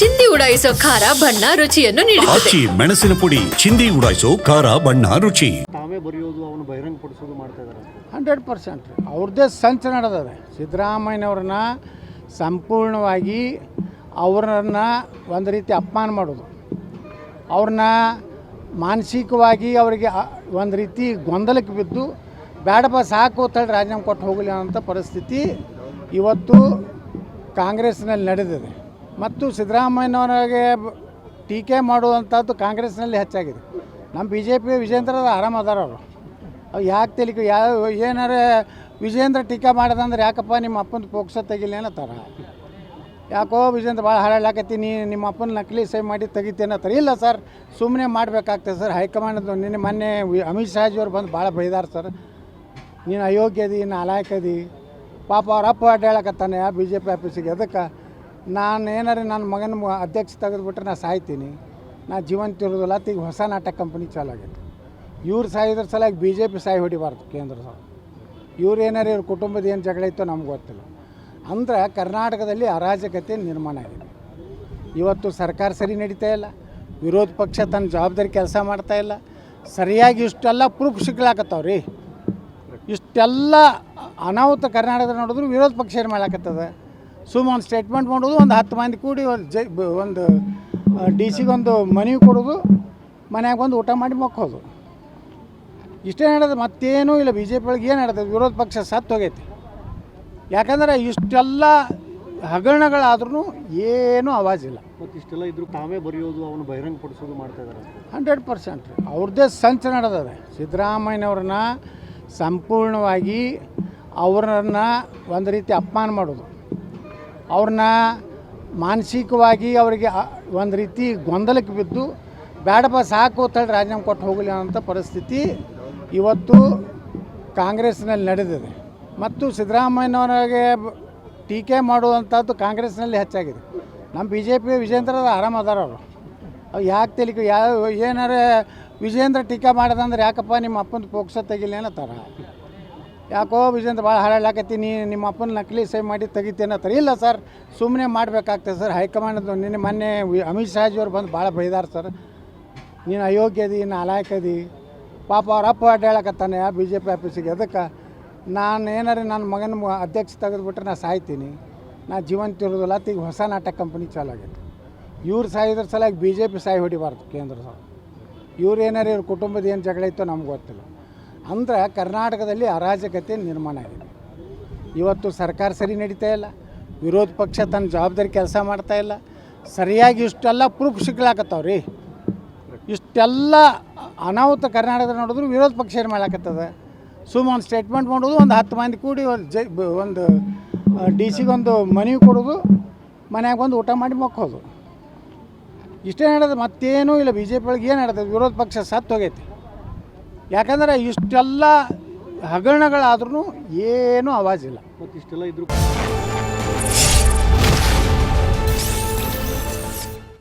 ಚಿಂದಿ ಉಡಾಯಿಸೋ ಖಾರ ಬಣ್ಣ ರುಚಿಯನ್ನು ನೀಡುತ್ತದೆ. ಆಚಿ ಮೆಣಸಿನ ಪುಡಿ ಚಿಂದಿ ಉಡಾಯಿಸೋ ಖಾರ ಬಣ್ಣ ರುಚಿ. ತಾವೇ ಬರೆಯೋದು ಅವನು ಬಹಿರಂಗಪಡಿಸೋದು ಮಾಡ್ತಾ ಇದ್ದಾರೆ ಹಂಡ್ರೆಡ್ ಪರ್ಸೆಂಟ್. ಅವ್ರದ್ದೇ ಸಂಚು ನಡೆದದೆ ಸಿದ್ದರಾಮಯ್ಯನವ್ರನ್ನ ಸಂಪೂರ್ಣವಾಗಿ ಅವ್ರನ್ನ ಒಂದು ರೀತಿ ಅಪಮಾನ ಮಾಡೋದು. ಅವ್ರನ್ನ ಮಾನಸಿಕವಾಗಿ ಅವರಿಗೆ ಅ- ಒಂದು ರೀತಿ ಗೊಂದಲಕ್ಕೆ ಬಿದ್ದು ಬೇಡಪ್ಪ ಸಾಕು ಅಂತೇಳಿ ರಾಜೀನಾಮೆ ಕೊಟ್ಟು ಹೋಗಲಿ ಅನ್ನೋಂಥ ಪರಿಸ್ಥಿತಿ ಇವತ್ತು ಕಾಂಗ್ರೆಸ್ನಲ್ಲಿ ನಡೆದಿದೆ. ಮತ್ತು ಸಿದ್ದರಾಮಯ್ಯನವರಿಗೆ ಟೀಕೆ ಮಾಡುವಂಥದ್ದು ಕಾಂಗ್ರೆಸ್ನಲ್ಲಿ ಹೆಚ್ಚಾಗಿದೆ. ನಮ್ಮ ಬಿ ಜೆ ಪಿ ವಿಜೇಂದ್ರ ಆರಾಮ ಅವರು. ಅವು ಯಾಕೆ ತಿಳಿಕೆ ಯಾವ, ಏನಾರ ವಿಜೇಂದ್ರ ಟೀಕೆ ಮಾಡಿದಂದ್ರೆ ಯಾಕಪ್ಪ ನಿಮ್ಮ ಅಪ್ಪನ ಪೋಕ್ಸ ತೆಗಿಲಿ ಅನ್ನತ್ತಾರ. ಯಾಕೋ ವಿಜೇಂದ್ರ ಭಾಳ ಹಾಳಾಕತ್ತಿ ನೀ ನಿಮ್ಮ ಅಪ್ಪನ ನಕಲಿ ಸೇವ್ ಮಾಡಿ ತೆಗಿತೇನೆ ಅಂತಾರೆ ಇಲ್ಲ ಸರ್ ಸುಮ್ಮನೆ ಮಾಡಬೇಕಾಗ್ತದೆ ಸರ್. ಹೈಕಮಾಂಡ್ ನಿನ್ನೆ ಮೊನ್ನೆ ಅಮಿತ್ ಶಾಜಿಯವ್ರು ಬಂದು ಭಾಳ ಬೈದಾರ ಸರ್. ನೀನು ಅಯೋಗ್ಯದಿ ಅಲಾಯಕದಿ. ಪಾಪ ಅವ್ರ ಅಪ್ಪ ಅಡ್ಡಾಳಕತ್ತಾನೆ ಬಿ ಜೆ ಪಿ ಆಫೀಸಿಗೆ. ಅದಕ್ಕೆ ನಾನು ಏನಾರು ನನ್ನ ಮಗನ ಅಧ್ಯಕ್ಷ ತೆಗೆದುಬಿಟ್ರೆ ನಾನು ಸಾಯ್ತೀನಿ. ನಾ ಜೀವಂತ ಇರೋದಿಲ್ಲ ಈಗ ಹೊಸ ನಾಟಕ ಕಂಪನಿ ಚಾಲು ಆಗೈತೆ. ಇವ್ರು ಸಾಯೋದ್ರ ಸಲಾಗಿ ಬಿ ಜೆ ಪಿ ಸಾಯಿ ಹೊಡಿಬಾರ್ದು ಕೇಂದ್ರ ಇವ್ರು ಏನಾರು ಇವ್ರ ಕುಟುಂಬದ ಏನು ಜಗಳ ಇತ್ತೋ ನಮ್ಗೆ ಗೊತ್ತಿಲ್ಲ. ಅಂದ್ರೆ ಕರ್ನಾಟಕದಲ್ಲಿ ಅರಾಜಕತೆ ನಿರ್ಮಾಣ ಆಗಿದೆ. ಇವತ್ತು ಸರ್ಕಾರ ಸರಿ ನಡೀತಾ ಇಲ್ಲ. ವಿರೋಧ ಪಕ್ಷ ತನ್ನ ಜವಾಬ್ದಾರಿ ಕೆಲಸ ಮಾಡ್ತಾ ಇಲ್ಲ. ಸರಿಯಾಗಿ ಇಷ್ಟೆಲ್ಲ ಪ್ರೂಫ್ ಸಿಗ್ಲಾಕತ್ತಾವ ರೀ. ಇಷ್ಟೆಲ್ಲ ಅನಾಹುತ ಕರ್ನಾಟಕದ ನೋಡಿದ್ರು ವಿರೋಧ ಪಕ್ಷ ಏನು ಮಾಡಾಕತ್ತದ ಸುಮ್ಮ ಒಂದು ಸ್ಟೇಟ್ಮೆಂಟ್ ಮಾಡೋದು ಒಂದು ಹತ್ತು ಮಂದಿ ಕೂಡಿ ಒಂದು ಜೈ ಒಂದು ಡಿ ಸಿಗೊಂದು ಮನವಿ ಕೊಡೋದು ಮನ್ಯಾಗ ಬಂದು ಊಟ ಮಾಡಿ ಮಕ್ಕೋದು. ಇಷ್ಟೇ ನಡೆದ ಮತ್ತೇನೂ ಇಲ್ಲ. ಬಿ ಜೆ ಪಿ ಒಳಗೆ ಏನು ನಡೆದ ವಿರೋಧ ಪಕ್ಷ ಸತ್ತು ಹೋಗೈತಿ. ಯಾಕಂದ್ರೆ ಇಷ್ಟೆಲ್ಲ ಹಗರಣಗಳಾದ್ರೂ ಏನೂ ಆವಾಜಿಲ್ಲ ಮತ್ತು ಇಷ್ಟೆಲ್ಲ ಇದ್ರು ತಾವೇ ಬರೆಯೋದು ಅವನು ಬಹಿರಂಗಪಡಿಸೋದು ಮಾಡ್ತಾ ಇದ್ದಾರೆ ಹಂಡ್ರೆಡ್ ಪರ್ಸೆಂಟ್. ಅವ್ರದ್ದೇ ಸಂಚ ನಡೆದದೆ. ಸಿದ್ದರಾಮಯ್ಯನವ್ರನ್ನ ಸಂಪೂರ್ಣವಾಗಿ ಅವ್ರನ್ನ ಒಂದು ರೀತಿ ಅಪಮಾನ ಮಾಡೋದು. ಅವ್ರನ್ನ ಮಾನಸಿಕವಾಗಿ ಅವರಿಗೆ ಒಂದು ರೀತಿ ಗೊಂದಲಕ್ಕೆ ಬಿದ್ದು ಬೇಡಪ್ಪ ಸಾಕು ಅಂತೇಳಿ ರಾಜೀನಾಮೆ ಕೊಟ್ಟು ಹೋಗಲಿ ಅನ್ನೋಂಥ ಪರಿಸ್ಥಿತಿ ಇವತ್ತು ಕಾಂಗ್ರೆಸ್ನಲ್ಲಿ ನಡೆದಿದೆ. ಮತ್ತು ಸಿದ್ದರಾಮಯ್ಯನವರಿಗೆ ಟೀಕೆ ಮಾಡುವಂಥದ್ದು ಕಾಂಗ್ರೆಸ್ನಲ್ಲಿ ಹೆಚ್ಚಾಗಿದೆ. ನಮ್ಮ ಬಿ ಜೆ ಪಿ ವಿಜೇಂದ್ರ ಆರಾಮ ಅದಾರ ಅವರು. ಅವು ಯಾಕೆ ತಿಳಿಕೆ ಯಾವ ಏನಾರ ವಿಜೇಂದ್ರ ಟೀಕೆ ಮಾಡಿದಂದ್ರೆ ಯಾಕಪ್ಪ ನಿಮ್ಮ ಅಪ್ಪನ ಪೋಕ್ಸ ತೆಗಿಲಿ ಅನ್ನತ್ತಾರ ಯಾಕೋ ವಿಜಯಂತ ಭಾಳ ಹಾಳಾಕತ್ತಿ ನೀ ನಿಮ್ಮ ಅಪ್ಪನ ನಕಲಿ ಸೈ ಮಾಡಿ ತೆಗಿತೇನೆ ಅಂತಾರೆ ಇಲ್ಲ ಸರ್ ಸುಮ್ಮನೆ ಮಾಡಬೇಕಾಗ್ತದೆ ಸರ್. ಹೈಕಮಾಂಡ್ ನಿನ್ನೆ ಮೊನ್ನೆ ಅಮಿತ್ ಶಾಜಿಯವ್ರು ಬಂದು ಭಾಳ ಬೈದಾರ ಸರ್. ನೀನು ಅಯೋಗ್ಯದಿ ನಾಲಾಯಕದಿ ಪಾಪ ಅವ್ರ ಅಪ್ಪ ಅಡ್ಡಾಳಕತ್ತಾನೆ ಬಿ ಜೆ ಪಿ ಆಫೀಸಿಗೆ. ಅದಕ್ಕೆ ನಾನು ಏನಾರು ನನ್ನ ಮಗನ ಅಧ್ಯಕ್ಷ ತೆಗೆದುಬಿಟ್ರೆ ನಾನು ಸಾಯ್ತೀನಿ. ನಾ ಜೀವಂತ ಇರೋದಿಲ್ಲ ಈಗ ಹೊಸ ನಾಟಕ ಕಂಪನಿ ಚಾಲು ಆಗೈತೆ. ಇವ್ರು ಸಾಯಿದ್ರ ಸಲ ಬಿ ಜೆ ಪಿ ಸಾಯಿ ಹೊಡಿಬಾರ್ದು ಕೇಂದ್ರದವ್ರು ಇವ್ರು ಏನಾರು ಇವ್ರ ಕುಟುಂಬದ ಏನು ಜಗಳ ಇತ್ತೋ ನಮ್ಗೆ ಗೊತ್ತಿಲ್ಲ. ಅಂದ್ರೆ ಕರ್ನಾಟಕದಲ್ಲಿ ಅರಾಜಕತೆ ನಿರ್ಮಾಣ ಆಗಿದೆ. ಇವತ್ತು ಸರ್ಕಾರ ಸರಿ ನಡೀತಾ ಇಲ್ಲ. ವಿರೋಧ ಪಕ್ಷ ತನ್ನ ಜವಾಬ್ದಾರಿ ಕೆಲಸ ಮಾಡ್ತಾ ಇಲ್ಲ. ಸರಿಯಾಗಿ ಇಷ್ಟೆಲ್ಲ ಪ್ರೂಫ್ ಸಿಗ್ಲಾಕತ್ತಾವ ರೀ ಇಷ್ಟೆಲ್ಲ ಅನಾಹುತ ಕರ್ನಾಟಕದ ನೋಡಿದ್ರು ವಿರೋಧ ಪಕ್ಷ ಏನು ಮಾಡಾಕತ್ತದ ಸುಮ್ಮ ಒಂದು ಸ್ಟೇಟ್ಮೆಂಟ್ ಮಾಡೋದು, ಒಂದು ಹತ್ತು ಮಂದಿ ಕೂಡಿ ಒಂದು ಜೈ ಒಂದು ಡಿ ಸಿಗೊಂದು ಮನವಿ ಕೊಡೋದು, ಮನೆಯಾಗ ಬಂದು ಊಟ ಮಾಡಿ ಮಕ್ಕೋದು. ಇಷ್ಟೇ ನಡೆದ ಮತ್ತೇನೂ ಇಲ್ಲ. ಬಿ ಜೆ ಪಿ ಒಳಗೆ ಏನು ನಡೆದ ವಿರೋಧ ಪಕ್ಷ ಸತ್ತು ಹೋಗೈತಿ. ಯಾಕಂದ್ರೆ ಇಷ್ಟೆಲ್ಲ ಹಗರಣಗಳಾದ್ರೂ ಏನೂ ಆವಾಜಿಲ್ಲ. ಮತ್ತು ಇಷ್ಟೆಲ್ಲ ಇದ್ರು